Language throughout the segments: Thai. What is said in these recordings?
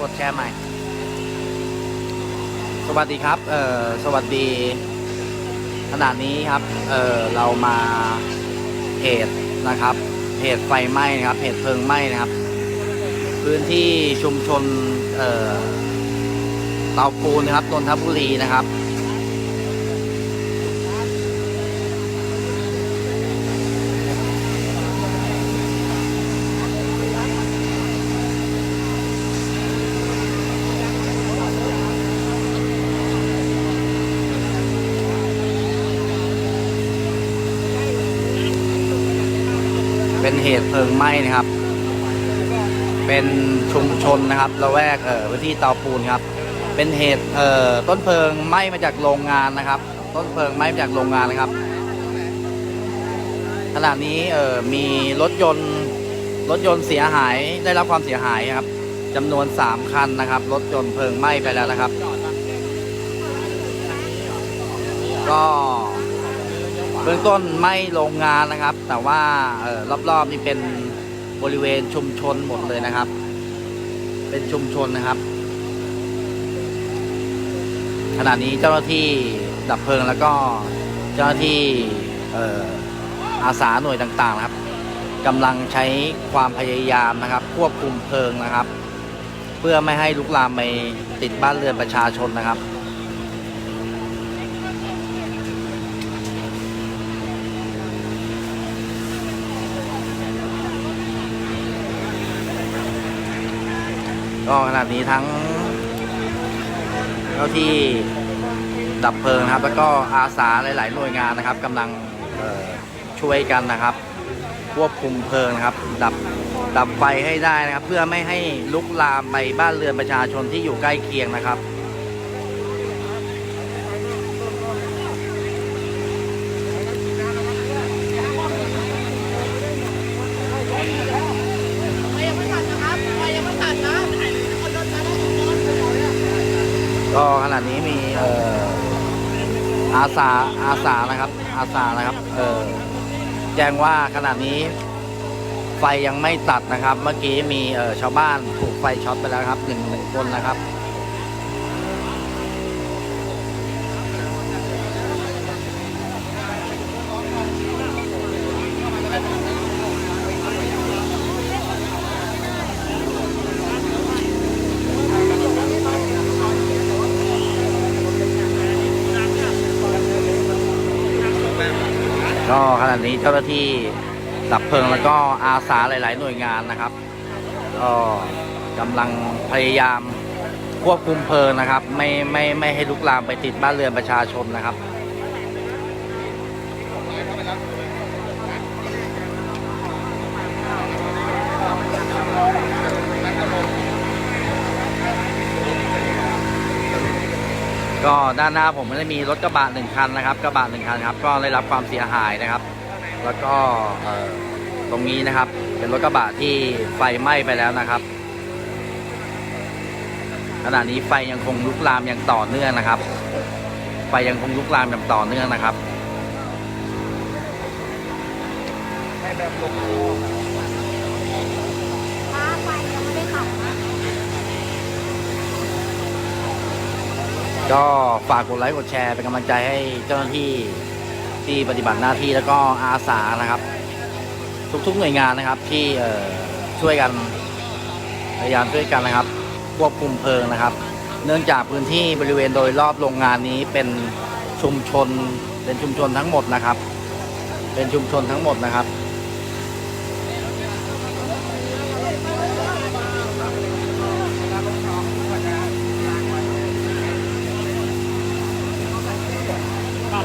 กดแชร์ใหม่ สวัสดีครับ เอ่อ สวัสดี ขณะนี้ครับ เอ่อ เรามาเหตุนะครับเหตุไฟไหม้นะครับเหตุเพลิงไหม้นะครับ พื้นที่ชุมชน เอ่อเตาปูนนะครับนนทบุรีนะครับ เป็นเหตุเพลิงไหม้นะครับ เป็นชุมชนนะครับละแวกเอ่อพื้นที่เตาปูนครับ เป็นเหตุเอ่อต้นเพลิงไหม้มาจากโรงงานนะครับ ต้นเพลิงไหม้มาจากโรงงานนะครับขณะนี้เอ่อมีรถยนต์รถยนต์เสียหายได้รับความเสียหายครับจำนวน 3 คันนะครับ รถยนต์เพลิงไหม้ไปแล้วนะครับ ก็ บื้องต้นไม้โรงงานนะครับ แต่ว่าเอ่อรอบๆนี่เป็นบริเวณชุมชนหมดเลยนะครับ เป็นชุมชนนะครับ ขณะนี้เจ้าหน้าที่ดับเพลิงแล้วก็เจ้าหน้าที่เอ่ออาสาหน่วยต่างๆนะครับกำลังใช้ความพยายามนะครับ ควบคุมเพลิงนะครับ เพื่อไม่ให้ลุกลามไปติดบ้านเรือนประชาชนนะครับ ก็ขนาดนี้ทั้งเจ้าที่ดับเพลิงนะครับ แล้วก็อาสาหลาย ๆ หน่วยงานนะครับกำลังช่วยกันนะครับ ควบคุมเพลิงนะครับ ดับดับไฟให้ได้นะครับ เพื่อไม่ให้ลุกลามไปบ้านเรือนประชาชนที่อยู่ใกล้เคียงนะครับ ไฟยังไม่ตัดนะครับไฟยังไม่ตัดนะคนโดนตัดแล้วโดนไปหมดเลย ก็ข ณะนี้มีเอ่ออาสาอาสานะครับ อาสานะครับเออแจ้งว่าขณะนี้ ไฟยังไม่ตัดนะครับ เมื่อกี้มีเอ่อชาวบ้านถูกไฟช็อตไปแล้วครับหนึ่งหนึ่งคนนะครับ ณะนี้เจ้าหน้าที่ดับเพลิงแล้วก็อาสาหลาย ๆ หน่วยงานนะครับก็กำลังพยายามควบคุมเพลิงนะครับ ไม่ไม่ไม่ให้ลุกลามไปติดบ้านเรือนประชาชนนะครับก็ด้านหน้าผมก็จะมีรถกระบะหนึ่งคันนะครับ กระบะหนึ่งคันครับ ก็ได้รับความเสียหายนะครับ แล้วก็ตรงนี้นะครับ เป็นรถกระบะที่ไฟไหม้ไปแล้วนะครับ ขณะนี้ไฟยังคงลุกลามอย่างต่อเนื่องนะครับ ไฟยังคงลุกลามอย่างต่อเนื่องนะครับฟ้าไฟยังไม่ได้ตัดนะก็ฝากกดไลค์กดแชร์เป็นกำลังใจให้เจ้าหน้าที่ ที่ปฏิบัติหน้าที่แล้วก็อาสานะครับ ทุกๆหน่วยงานนะครับที่ช่วยกันพยายามช่วยกันนะครับ ควบคุมเพลิงนะครับ เนื่องจากพื้นที่บริเวณโดยรอบโรงงานนี้เป็นชุมชนเป็นชุมชนทั้งหมดนะครับ เป็นชุมชนทั้งหมดนะครับ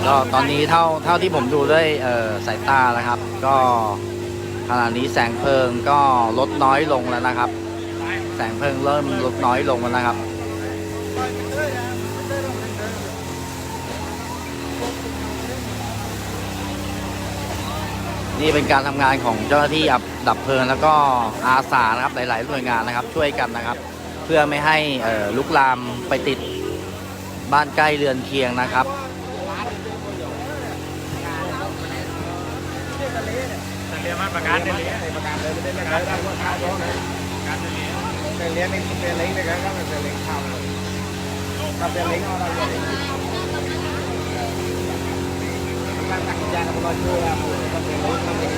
ก็ตอนนี้เท่าเท่าที่ผมดูด้วยสายตานะครับ ก็ขณะนี้แสงเพลิงก็ลดน้อยลงแล้วนะครับ แสงเพลิงเริ่มลดน้อยลงแล้วนะครับนี่เป็นการทำงานของเจ้าหน้าที่ดับดับเพลิงแล้วก็อาสานะครับหลาย ๆ หน่วยงานนะครับ ช่วยกันนะครับ เพื่อไม่ให้ลุกลามไปติดบ้านใกล้เรือนเคียงนะครับ เป็ะเรียนมาประกันเรียนประกันเลยไม่ได้เรียนการได้ว่าการร้องเลยการเรียนเรียนในเรียนเล็กนะครับก็เป็นเล็กข้าวเลยกับเรียนเล็กเอาเราเรียนเล็กการตักยาของเรัาช่วยเราก็เป็นเล็กก็เป็น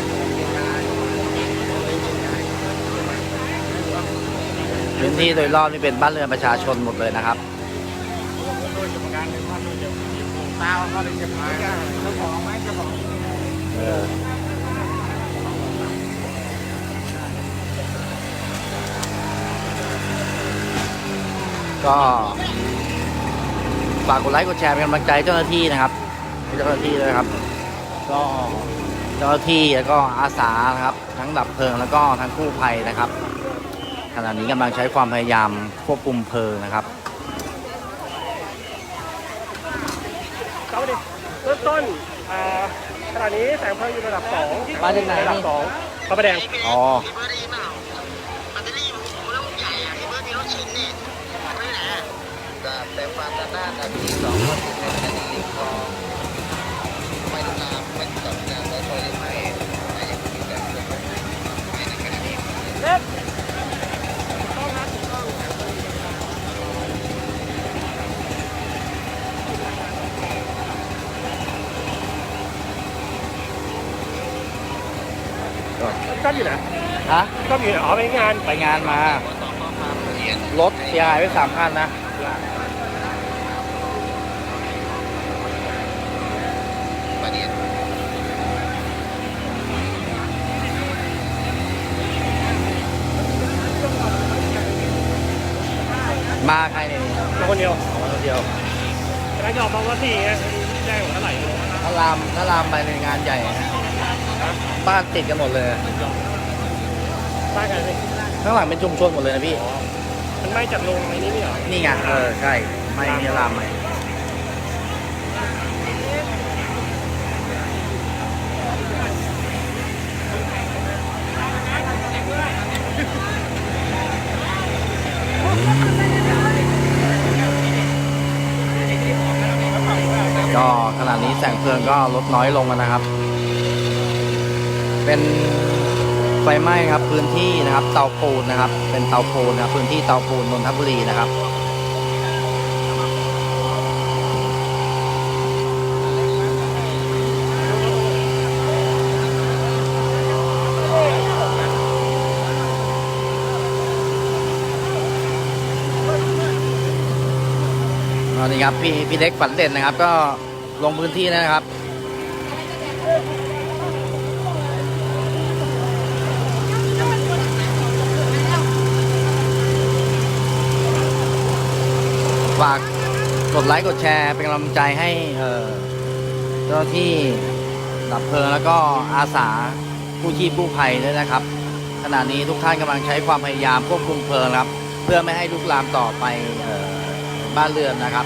พื้นที่โดยรอบนี่เป็นบ้านเรือนประชาชนหมดเลยนะครับเออ ก็ฝากกดไลค์กดแชร์เป็นกำลังใจเจ้าหน้าที่นะครับให้เจ้าหน้าที่ด้วยครับ ก็เจ้าหน้าที่แล้วก็อาสานะครับ ทั้งดับเพลิงแล้วก็ทั้งกู้ภัยนะครับขณะนี้กำลังใช้ความพยายามควบคุมเพลิงนะครับครับสวัสดีเริ่มต้นอ่าขณะนี้แสงเพลิงอยู่ระดับสองมาจากไหนระดับนี่สองพระประแดง อ๋อ แต่ความด้าน หน้านาทีสองก็เป็นนาทีของไม่ตามไม่จับงานและคอยไม่ไม่ยังมีการเกิดขึ้นในขณะนี้ก็อยู่ไหนฮะก็อยู่ไหนอ๋อไปงานไปงานมา รถเสียหายไปสามคันนะประเด็น มาใครเนี่ยมาคนเดียวมาคนเดียวกำลังจะออกมาวันที่ไงแจ้งว่าเท่าไหร่ถ้ารามถ้ารามไปในงานใหญ่นะบ้านติดกันหมดเลยบ้านใครไหมข้างหลังเป็นชุมชนหมดเลยนะพี่ มันไม่จัดลงไอ้นี่ไม่เหรอ นี่ไง เออ ใช่ ไม่มีรามไหมก็ขณะนี้แสงเพลิง ก็ลดน้อยลงนะครับ เป็นไฟไหม้ครับพื้นที่นะครับเตาปูนนะครับ เป็นเตาปูนนะครับพื้นที่เตาปูนนนทบุรีนะครับนนี้ครับพี่พี่เล็กฝันเด่นนะครับ ก็ลงพื้นที่นะครับ ฝาก กดไลค์กดแชร์เป็นกำลังใจให้เจ้าหน้าที่ดับเพลิงแล้วก็อาสาผู้ชีพผู้ภัยด้วยนะครับ ขณะนี้ทุกท่านกำลังใช้ความพยายามควบคุมเพลิงครับ เพื่อไม่ให้ลุกลามต่อไปออบ้านเรือนนะครับ